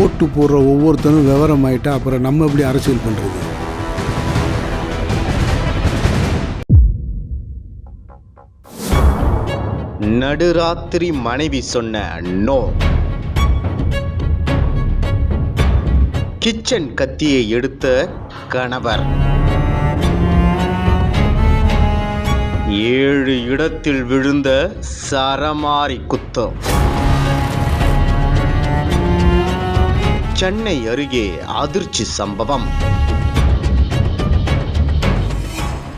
ஓட்டு போடுற ஒவ்வொருத்தனும் விவரம் ஆயிட்டா அப்புறம் நம்ம எப்படி அரசியல் பண்ணுறது நடுராத்திரி மனைவி சொன்ன நோ. கிச்சன் கத்தியை எடுத்த கணவர். ஏழு இடத்தில் விழுந்த சரமாரி குத்தம். சென்னை அருகே அதிர்ச்சி சம்பவம்.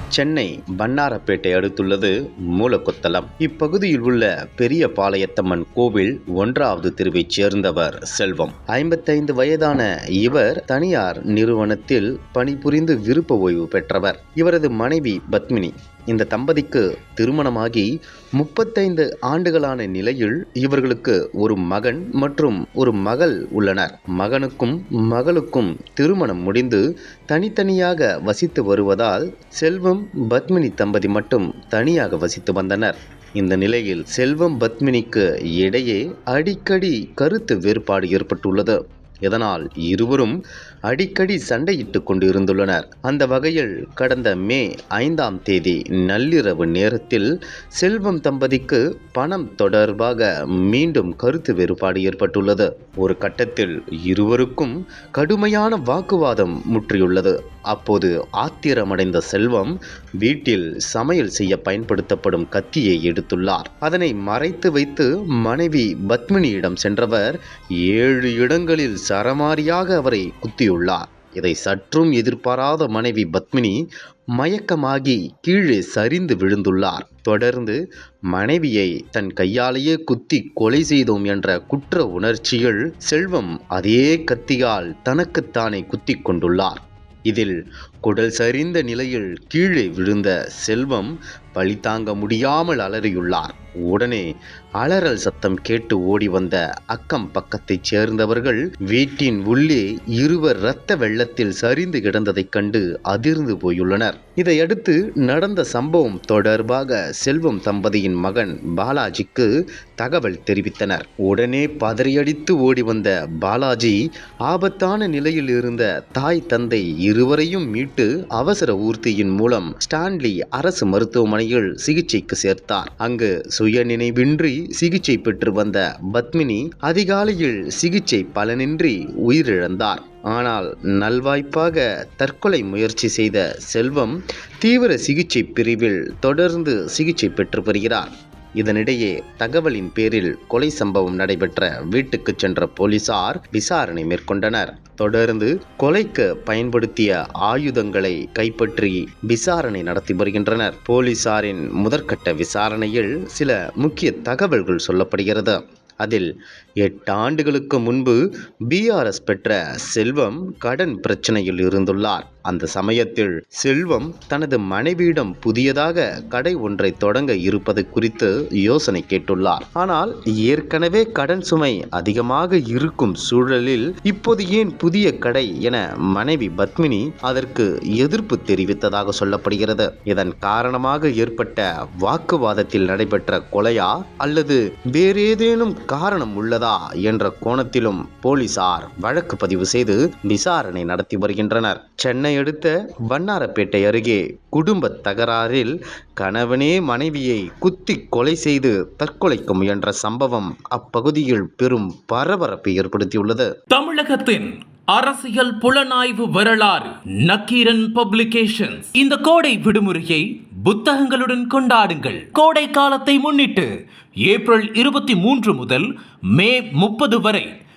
சென்னை பன்னாரப்பேட்டை அடுத்துள்ளது மூலக்கொத்தளம். இப்பகுதியில் உள்ள பெரிய பாளையத்தம்மன் கோவில் ஒன்றாவது தெருவைச் சேர்ந்தவர் செல்வம். ஐம்பத்தைந்து வயதான இவர் தனியார் நிறுவனத்தில் பணிபுரிந்து விருப்ப ஓய்வு பெற்றவர். இவரது மனைவி பத்மினி. இந்த தம்பதிக்கு திருமணமாகி முப்பத்தைந்து ஆண்டுகளான நிலையில் இவர்களுக்கு ஒரு மகன் மற்றும் ஒரு மகள் உள்ளனர். மகனுக்கும் மகளுக்கும் திருமணம் முடிந்து தனித்தனியாக வசித்து வருவதால் செல்வம் பத்மினி தம்பதி மட்டும் தனியாக வசித்து வந்தனர். இந்த நிலையில் செல்வம் பத்மினிக்கு இடையே அடிக்கடி கருத்து வேறுபாடு ஏற்பட்டுள்ளது. இதனால் இருவரும் அடிக்கடி சண்டையிட்டு கொண்டு இருந்துள்ளனர் அந்த வகையில் கடந்த மே ஐந்தாம் தேதி நள்ளிரவு நேரத்தில் செல்வம் தம்பதிக்கு பணம் தொடர்பாக மீண்டும் கருத்து வேறுபாடு ஏற்பட்டுள்ளது. ஒரு கட்டத்தில் இருவருக்கும் கடுமையான வாக்குவாதம் முற்றியுள்ளது. அப்போது ஆத்திரமடைந்த செல்வம் வீட்டில் சமையல் செய்ய பயன்படுத்தப்படும் கத்தியை எடுத்துள்ளார். அதனை மறைத்து வைத்து மனைவி பத்மினியிடம் சென்றவர் ஏழு இடங்களில் சரமாரியாக அவரை குத்தியுள்ளார். இதை சற்றும் எதிர்பாராத மனைவி பத்மினி மயக்கமாகி கீழே சரிந்து விழுந்துள்ளார். தொடர்ந்து மனைவியை தன் கையாலேயே குத்தி கொலை செய்தோம் என்ற குற்ற உணர்ச்சியில் செல்வம் அதே கத்தியால் தனக்குத்தானே குத்தி கொண்டுள்ளார். இதில் குடல் சரிந்த நிலையில் கீழே விழுந்த செல்வம் பழி தாங்க முடியாமல் அலறியுள்ளார். உடனே அலறல் சத்தம் கேட்டு ஓடி வந்த அக்கம் பக்கத்தைச் சேர்ந்தவர்கள் வீட்டின் உள்ளே இருவர் இரத்த வெள்ளத்தில் சரிந்து கிடந்ததைக் கண்டு அதிர்ந்து போயுள்ளனர். இதையடுத்து நடந்த சம்பவம் தொடர்பாக செல்வம் தம்பதியின் மகன் பாலாஜிக்கு தகவல் தெரிவித்தனர். உடனே பதறியடித்து ஓடி வந்த பாலாஜி ஆபத்தான நிலையில் இருந்த தாய் தந்தை இருவரையும் மீட்டு அவசர ஊர்த்தியின் மூலம் ஸ்டான்லி அரசு மருத்துவமனையில் சிகிச்சைக்கு சேர்த்தார். அங்கு சுய நினைவின்றி சிகிச்சை பெற்று வந்த பத்மினி அதிகாலையில் சிகிச்சை பலனின்றி உயிரிழந்தார். ஆனால் நல்வாய்ப்பாக தற்கொலை முயற்சி செய்த செல்வம் தீவிர சிகிச்சை பிரிவில் தொடர்ந்து சிகிச்சை பெற்று வருகிறார். இதனிடையே தகவலின் பேரில் கொலை சம்பவம் நடைபெற்ற வீட்டுக்கு சென்ற போலீசார் விசாரணை மேற்கொண்டனர். தொடர்ந்து கொலைக்கு பயன்படுத்திய ஆயுதங்களை கைப்பற்றி விசாரணை நடத்தி வருகின்றனர். போலீசாரின் முதற்கட்ட விசாரணையில் சில முக்கிய தகவல்கள் சொல்லப்படுகிறது. அதில் எட்டு ஆண்டுகளுக்கு முன்பு பிஆர்எஸ் பெற்ற செல்வம் கடன் பிரச்சனையில் இருந்துள்ளார். அந்த சமயத்தில் செல்வம் தனது மனைவியிடம் புதியதாக கடை ஒன்றை தொடங்க இருப்பது குறித்து யோசனை கேட்டுள்ளார். ஆனால் ஏற்கனவே கடன் சுமை அதிகமாக இருக்கும் சூழலில் இப்போது ஏன் புதிய கடை என மனைவி பத்மினி அதற்கு எதிர்ப்பு தெரிவித்ததாக சொல்லப்படுகிறது. இதன் காரணமாக ஏற்பட்ட வாக்குவாதத்தில் நடைபெற்ற கொலையா அல்லது வேறேதேனும் காரணம் உள்ளதா என்ற கோணத்திலும் போலீசார் வழக்கு பதிவு செய்து விசாரணை நடத்தி வருகின்றனர். சென்னை அடுத்த வண்ணாரப்பேட்டை அருகே குடும்ப தகராறில் கணவனே மனைவியை குத்தி கொலை செய்து தற்கொலைக்கு முயன்ற சம்பவம் அப்பகுதியில் பெரும் பரபரப்பை ஏற்படுத்தியுள்ளது. தமிழகத்தின் அரசியல் புலனாய்வு வரலாறு நக்கீரன் பப்ளிகேஷன்ஸ். இந்த கோடை விடுமுறையை புத்தகங்களுடன் கொண்டாடுங்கள். கோடை காலத்தை முன்னிட்டு ஏப்ரல் இருபத்தி மூன்று முதல் மே முப்பது வரை